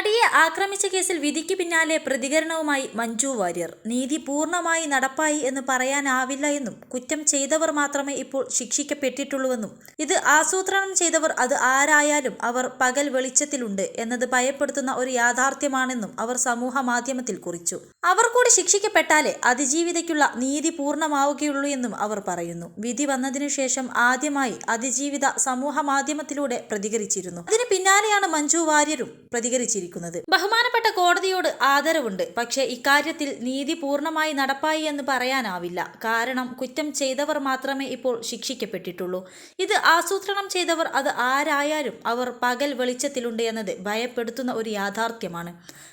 നടിയെ ആക്രമിച്ച കേസിൽ വിധിക്ക് പിന്നാലെ പ്രതികരണവുമായി മഞ്ജു വാര്യർ. നീതി പൂർണമായി നടപ്പായി എന്ന് പറയാനാവില്ല എന്നും കുറ്റം ചെയ്തവർ മാത്രമേ ഇപ്പോൾ ശിക്ഷിക്കപ്പെട്ടിട്ടുള്ളൂവെന്നും ഇത് ആസൂത്രണം ചെയ്തവർ അത് ആരായാലും അവർ പകൽ വെളിച്ചത്തിലുണ്ട് എന്നത് ഭയപ്പെടുത്തുന്ന ഒരു യാഥാർത്ഥ്യമാണെന്നും അവർ സമൂഹ മാധ്യമത്തിൽ കുറിച്ചു. അവർ കൂടി ശിക്ഷിക്കപ്പെട്ടാലേ അതിജീവിതയ്ക്കുള്ള നീതി പൂർണമാവുകയുള്ളൂ എന്നും അവർ പറയുന്നു. വിധി വന്നതിനു ശേഷം ആദ്യമായി അതിജീവിത സമൂഹ മാധ്യമത്തിലൂടെ പ്രതികരിച്ചിരുന്നു. അതിന് പിന്നാലെയാണ് മഞ്ജു വാര്യരും പ്രതികരിച്ചിരിക്കുന്നത്. ബഹുമാനപ്പെട്ട കോടതിയോട് ആദരവുണ്ട്. പക്ഷേ ഇക്കാര്യത്തിൽ നീതി പൂർണമായി നടപ്പായി എന്ന് പറയാനാവില്ല. കാരണം കുറ്റം ചെയ്തവർ മാത്രമേ ഇപ്പോൾ ശിക്ഷിക്കപ്പെട്ടിട്ടുള്ളൂ. ഇത് ആസൂത്രണം ചെയ്തവർ അത് ആരായാലും അവർ പകൽ വെളിച്ചത്തിലുണ്ട് എന്നത് ഭയപ്പെടുത്തുന്ന ഒരു യാഥാർത്ഥ്യമാണ്.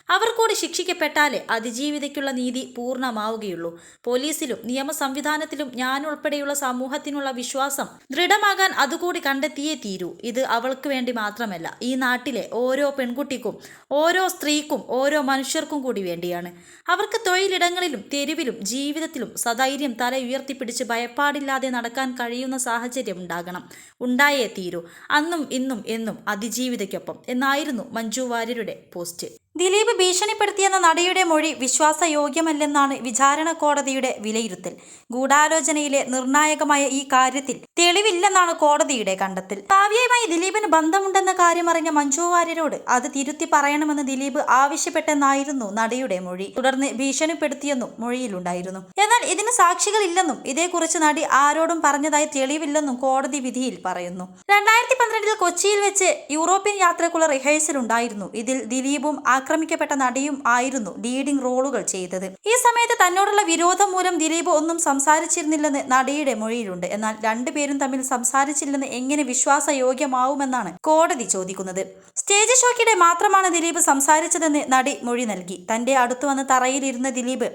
അവർ കൂടി ശിക്ഷിക്കപ്പെട്ടാലേ അതിജീവിതയ്ക്കുള്ള നീതി പൂർണമാവുകയുള്ളൂ. പോലീസിലും നിയമ സംവിധാനത്തിലും ഞാൻ ഉൾപ്പെടെയുള്ള സമൂഹത്തിനുള്ള വിശ്വാസം ദൃഢമാകാൻ അതുകൂടി കണ്ടെത്തിയേ തീരൂ. ഇത് അവൾക്ക് വേണ്ടി മാത്രമല്ല ഈ നാട്ടിലെ ഓരോ പെൺകുട്ടിക്കും ഓരോ സ്ത്രീക്കും ഓരോ മനുഷ്യർക്കും കൂടി വേണ്ടിയാണ്. അവർക്ക് തൊഴിലിടങ്ങളിലും തെരുവിലും ജീവിതത്തിലും സധൈര്യം തല ഉയർത്തിപ്പിടിച്ച് ഭയപ്പാടില്ലാതെ നടക്കാൻ കഴിയുന്ന സാഹചര്യം ഉണ്ടാകണം. ഉണ്ടായേ തീരൂ. അന്നും ഇന്നും എന്നും അതിജീവിതയ്ക്കൊപ്പം. എന്നായിരുന്നു മഞ്ജു വാര്യരുടെ പോസ്റ്റ്. ദിലീപ് ഭീഷണിപ്പെടുത്തിയെന്ന നടിയുടെ മൊഴി വിശ്വാസയോഗ്യമല്ലെന്നാണ് വിചാരണ കോടതിയുടെ വിലയിരുത്തൽ. ഗൂഢാലോചനയിലെ നിർണായകമായ ഈ കാര്യത്തിൽ തെളിവില്ലെന്നാണ് കോടതിയുടെ കണ്ടെത്തൽ. കാവ്യയുമായി ദിലീപിന് ബന്ധമുണ്ടെന്ന കാര്യമറിഞ്ഞ മഞ്ജു വാര്യരോട് അത് തിരുത്തി പറയണമെന്ന് ദിലീപ് ആവശ്യപ്പെട്ടെന്നായിരുന്നു നടിയുടെ മൊഴി. തുടർന്ന് ഭീഷണിപ്പെടുത്തിയെന്നും മൊഴിയിലുണ്ടായിരുന്നു. എന്നാൽ ഇതിന് സാക്ഷികളില്ലെന്നും ഇതേക്കുറിച്ച് നടി ആരോടും പറഞ്ഞതായി തെളിവില്ലെന്നും കോടതി വിധിയിൽ പറയുന്നു. രണ്ടായിരത്തി പന്ത്രണ്ടിൽ കൊച്ചിയിൽ വെച്ച് യൂറോപ്യൻ യാത്രക്കുള്ള റിഹേഴ്സൽ ഉണ്ടായിരുന്നു. ഇതിൽ ദിലീപും ആക്രമിക്കപ്പെട്ട നടിയും ആയിരുന്നു ലീഡിംഗ് റോളുകൾ ചെയ്തത്. ഈ സമയത്ത് തന്നോടുള്ള വിരോധം മൂലം ദിലീപ് ഒന്നും സംസാരിച്ചിരുന്നില്ലെന്ന് നടിയുടെ മൊഴിയിലുണ്ട്. എന്നാൽ രണ്ടുപേരും തമ്മിൽ സംസാരിച്ചില്ലെന്ന് എങ്ങനെ വിശ്വാസയോഗ്യമാവുമെന്നാണ് കോടതി ചോദിക്കുന്നത്. സ്റ്റേജ് ഷോക്കിടെ മാത്രമാണ് ദിലീപ് സംസാരിച്ചതെന്ന് നടി മൊഴി നൽകി. തന്റെ അടുത്ത് വന്ന് തറയിലിരുന്ന ദിലീപ്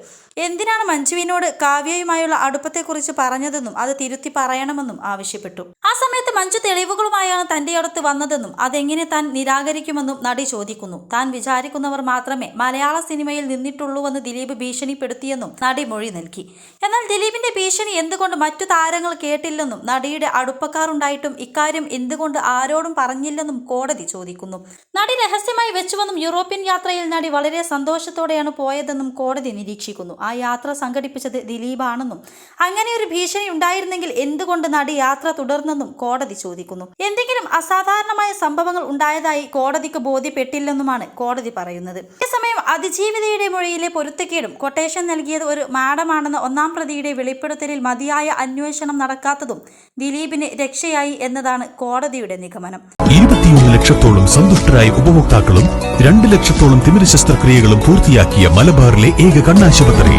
എന്തിനാണ് മഞ്ജുവിനോട് കാവ്യയുമായുള്ള അടുപ്പത്തെക്കുറിച്ച് പറഞ്ഞതെന്നും അത് തിരുത്തി പറയണമെന്നും ആവശ്യപ്പെട്ടു. ആ സമയത്ത് മഞ്ജു തെളിവുകളുമായാണ് തന്റെ അടുത്ത് വന്നതെന്നും അതെങ്ങനെ താൻ നിരാകരിക്കുമെന്നും നടി ചോദിക്കുന്നു. താൻ വിചാരിക്കുന്നവർ മാത്രമേ മലയാള സിനിമയിൽ നിന്നിട്ടുള്ളൂവെന്ന് ദിലീപ് ഭീഷണിപ്പെടുത്തിയെന്നും നടി മൊഴി നൽകി. എന്നാൽ ദിലീപിന്റെ ഭീഷണി എന്തുകൊണ്ട് മറ്റു താരങ്ങൾ കേട്ടില്ലെന്നും നടിയുടെ അടുപ്പക്കാരുണ്ടായിട്ടും ഇക്കാര്യം എന്തുകൊണ്ട് ആരോടും പറഞ്ഞില്ലെന്നും കോടതി ചോദിക്കുന്നു. നടി രഹസ്യമായി വെച്ചുവെന്നും യൂറോപ്യൻ യാത്രയിൽ നടി വളരെ സന്തോഷത്തോടെയാണ് പോയതെന്നും കോടതി നിരീക്ഷിക്കുന്നു. ആ യാത്ര സംഘടിപ്പിച്ചത് ദിലീപാണെന്നും അങ്ങനെ ഒരു ഭീഷണി ഉണ്ടായിരുന്നെങ്കിൽ എന്തുകൊണ്ട് നടി യാത്ര തുടർന്നെന്നും കോടതി ചോദിക്കുന്നു. എന്തെങ്കിലും അസാധാരണമായ സംഭവങ്ങൾ ഉണ്ടായതായി കോടതിക്ക് ബോധ്യപ്പെട്ടില്ലെന്നുമാണ് കോടതി പറയുന്നത്. അതേസമയം അതിജീവിതയുടെ മൊഴിയിലെ പൊരുത്തക്കേടും കൊട്ടേഷൻ നൽകിയത് ഒരു മാഡമാണെന്ന ഒന്നാം പ്രതിയുടെ വെളിപ്പെടുത്തലിൽ മതിയായ അന്വേഷണം നടക്കാത്തതും ദിലീപിന് രക്ഷയായി എന്നതാണ് കോടതിയുടെ നിഗമനം. ഇരുപത്തിയൊന്ന് ലക്ഷത്തോളം സന്തുഷ്ടരായ ഉപഭോക്താക്കളും രണ്ട് ലക്ഷത്തോളം തിമിര ശസ്ത്രക്രിയകളും പൂർത്തിയാക്കിയ മലബാറിലെ ഏക കണ്ണാശുപത്രി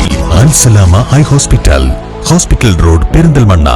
ഹോസ്പിറ്റൽ. Hospital road Perinthalmanna.